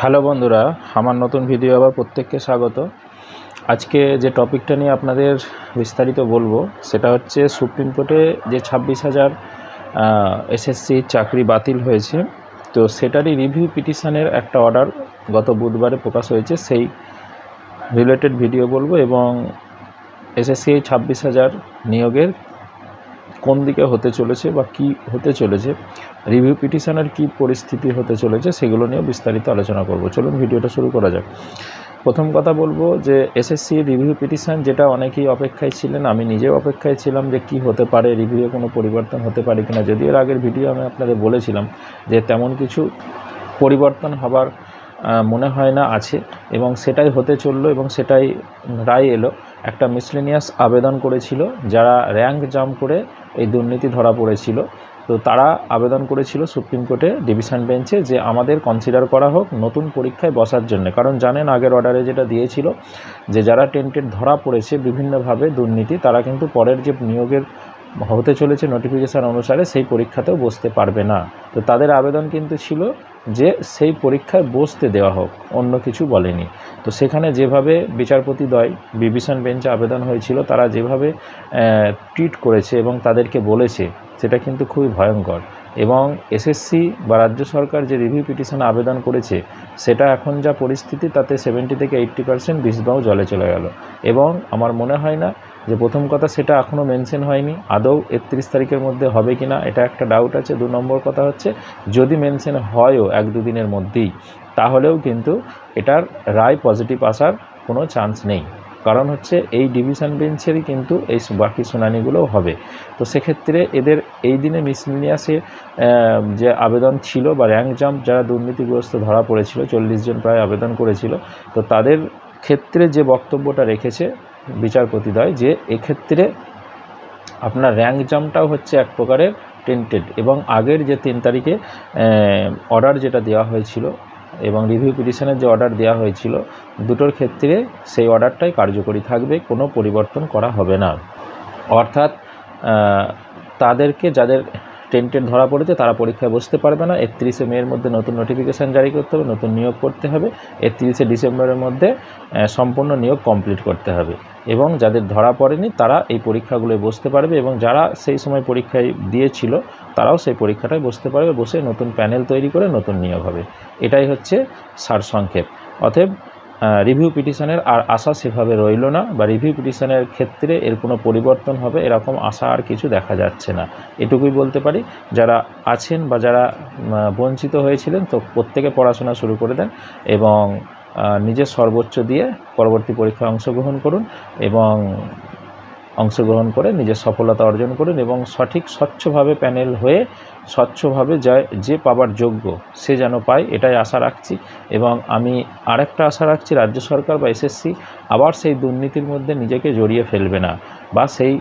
Hello বন্ধুরা, আমার নতুন ভিডিও আবার প্রত্যেককে স্বাগত। আজকে যে টপিকটা নিয়ে আপনাদের বিস্তারিত বলব, সেটা হচ্ছে সুপ্রিম কোর্টে যে ছাব্বিশ হাজার এসএসসি চাকরি বাতিল হয়েছে, তো সেটারই রিভিউ পিটিশনের একটা অর্ডার গত বুধবারে প্রকাশ হয়েছে। সেই রিলেটেড ভিডিও বলব এবং এসএসসি ছাব্বিশ হাজার নিয়োগের কোন দিকে হতে চলেছে বা কি হতে চলেছে রিভিউ পিটিশনের কি পরিস্থিতি হতে চলেছে সেগুলো নিয়ে বিস্তারিত আলোচনা করব। চলুন ভিডিওটা শুরু করা যাক। প্রথম কথা বলব যে এসএসসি রিভিউ পিটিশন যেটা অনেকেই অপেক্ষায় ছিলেন, আমি নিজেও অপেক্ষায় ছিলাম যে কি হতে পারে রিভিউয়ে কোনো পরিবর্তন হতে পারে কিনা। যদিও এর আগের ভিডিও আমি আপনাদের বলেছিলাম যে তেমন কিছু পরিবর্তন হবার মনে হয় না, আছে এবং সেটাই হতে চলল এবং সেটাই রায় এলো। একটা মিসলেনিয়াস আবেদন করেছিল, যারা র্যাঙ্ক জাম্প করে এই দুর্নীতি ধরা পড়েছিল। তো তারা আবেদন করেছিল সুপ্রিম কোর্টে ডিভিশন বেঞ্চে যে আমাদের কনসিডার করা হোক নতুন পরীক্ষায় বসার জন্য। কারণ জানেন, আগের অর্ডারে যেটা দিয়েছিল যে যারা টেন্টেড ধরা পড়েছে বিভিন্নভাবে দুর্নীতি, তারা কিন্তু পরের যে নিয়োগের হতে চলেছে নোটিফিকেশান অনুসারে সেই পরীক্ষাতেও বসতে পারবে না। তো তাদের আবেদন কিন্তু ছিল যে সেই পরীক্ষায় বসতে দেওয়া হোক, অন্য কিছু বলেনি। তো সেখানে যেভাবে বিচারপতিদ্বয় বিভীষণ বেঞ্চে আবেদন হয়েছিল, তারা যেভাবে ট্রিট করেছে এবং তাদেরকে বলেছে, সেটা কিন্তু খুবই ভয়ঙ্কর। এবং এসএসসি বা রাজ্য সরকার যে রিভিউ পিটিশনে আবেদন করেছে, সেটা এখন যা পরিস্থিতি, তাতে সেভেন্টি থেকে এইট্টি পার্সেন্ট বিষবাও জলে চলে গেল। এবং আমার মনে হয় না যে প্রথম কথা, সেটা এখনও মেনশন হয়নি। আদৌ একত্রিশ তারিখের মধ্যে হবে কি না এটা একটা ডাউট আছে। দু নম্বর কথা হচ্ছে, যদি মেনশন হয়ও এক দুদিনের মধ্যেই, তাহলেও কিন্তু এটার রায় পজিটিভ আসার কোনো চান্স নেই। কারণ হচ্ছে, এই ডিভিশন বেঞ্চেরই কিন্তু এই বাকি শুনানিগুলোও হবে। তো সেক্ষেত্রে এদের এই দিনে মিসলিনিয়াসে যে আবেদন ছিল বা র্যাঙ্ক জাম্প যারা দুর্নীতিগ্রস্ত ধরা পড়েছিল, চল্লিশ জন প্রায় আবেদন করেছিল, তো তাদের ক্ষেত্রে যে বক্তব্যটা রেখেছে বিচারপতিদ্বয় যে এক্ষেত্রে আপনার র্যাঙ্ক জাম্পটাও হচ্ছে এক প্রকারের টেন্টেড এবং আগের যে তিন তারিখে অর্ডার যেটা দেওয়া হয়েছিল এবং রিভিউ পিটিশনের যে অর্ডার দেওয়া হয়েছিল, দুটোর ক্ষেত্রে সেই অর্ডারটাই কার্যকরী থাকবে, কোনো পরিবর্তন করা হবে না। অর্থাৎ তাদেরকে যাদের টেন্টেড ধরা পড়েছে, তারা পরীক্ষায় বসতে পারবে না। একত্রিশে মেয়ের মধ্যে নতুন নোটিফিকেশান জারি করতে হবে, নতুন নিয়োগ করতে হবে। একত্রিশে ডিসেম্বরের মধ্যে সম্পূর্ণ নিয়োগ কমপ্লিট করতে হবে। এবং যাদের ধরা পড়েনি তারা এই পরীক্ষাগুলোয় বসতে পারবে এবং যারা সেই সময় পরীক্ষায় দিয়েছিল, তারাও সেই পরীক্ষাটায় বসতে পারবে, বসে নতুন প্যানেল তৈরি করে নতুন নিয়োগ হবে। এটাই হচ্ছে সারসংক্ষেপ অতএব রিভিউ পিটিশনের আর আশা সেভাবে রইল না বা রিভিউ পিটিশনের ক্ষেত্রে এর কোনো পরিবর্তন হবে, এরকম আশা আর কিছু দেখা যাচ্ছে না। এটুকুই বলতে পারি, যারা আছেন বা যারা বঞ্চিত হয়েছিলেন তো প্রত্যেকে পড়াশোনা শুরু করে দেন এবং নিজের সর্বোচ্চ দিয়ে পরবর্তী পরীক্ষায় অংশগ্রহণ করুন এবং অংশগ্রহণ করে নিজের সফলতা অর্জন করুন এবং সঠিক স্বচ্ছভাবে প্যানেল হয়ে স্বচ্ছভাবে যা যে পাবার যোগ্য সে যেন পায়, এটাই আশা রাখছি। এবং আমি আরেকটা আশা রাখছি, রাজ্য সরকার বা এসএসসি আবার সেই দুর্নীতির মধ্যে নিজেকে জড়িয়ে ফেলবে না বা সেই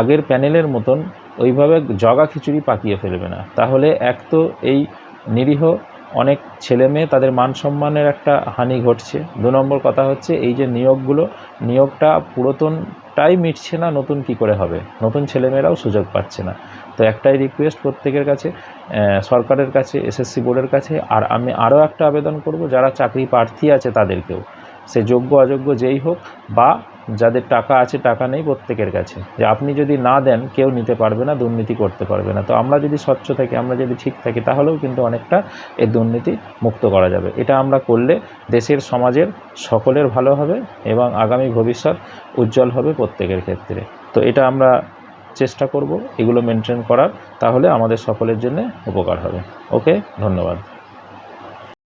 আগের প্যানেলের মতন ওইভাবে জগা খিচুড়ি পাকিয়ে ফেলবে না। তাহলে এক তো এই নিরীহ অনেক ছেলে মেয়ে তাদের মান সম্মানের একটা হানি ঘটছে। দু নম্বর কথা হচ্ছে, এই যে নিয়োগগুলো, নিয়োগটা পুরাতনটাই মিটছে না, নতুন কি করে হবে? নতুন ছেলেমেয়েরাও সুযোগ পাচ্ছে না। তো একটাই রিকোয়েস্ট প্রত্যেকের কাছে সরকারের কাছে এসএসসি বোর্ডের কাছে, আর আমি আরও একটা আবেদন করব, যারা চাকরি প্রার্থী আছে তাদেরকেও। সে যোগ্য, অযোগ্য যেই হোক, বা যাদের টাকা আছে, টাকা নেই প্রত্যেকের কাছে। যে আপনি যদি না দেন, কেউ নিতে পারবে না, দুর্নীতি করতে পারবে না। তো আমরা যদি স্বচ্ছ থাকি, আমরা যদি ঠিক থাকি, তাহলেও কিন্তু অনেকটা এই দুর্নীতি মুক্ত করা যাবে। এটা আমরা করলে দেশের, সমাজের সকলের ভালো হবে এবং আগামী ভবিষ্যৎ উজ্জ্বল হবে প্রত্যেকের ক্ষেত্রে। তো এটা আমরা চেষ্টা করব এগুলো মেনটেন করার। তাহলে আমাদের সকলের জন্য উপকার হবে। ওকে? ধন্যবাদ।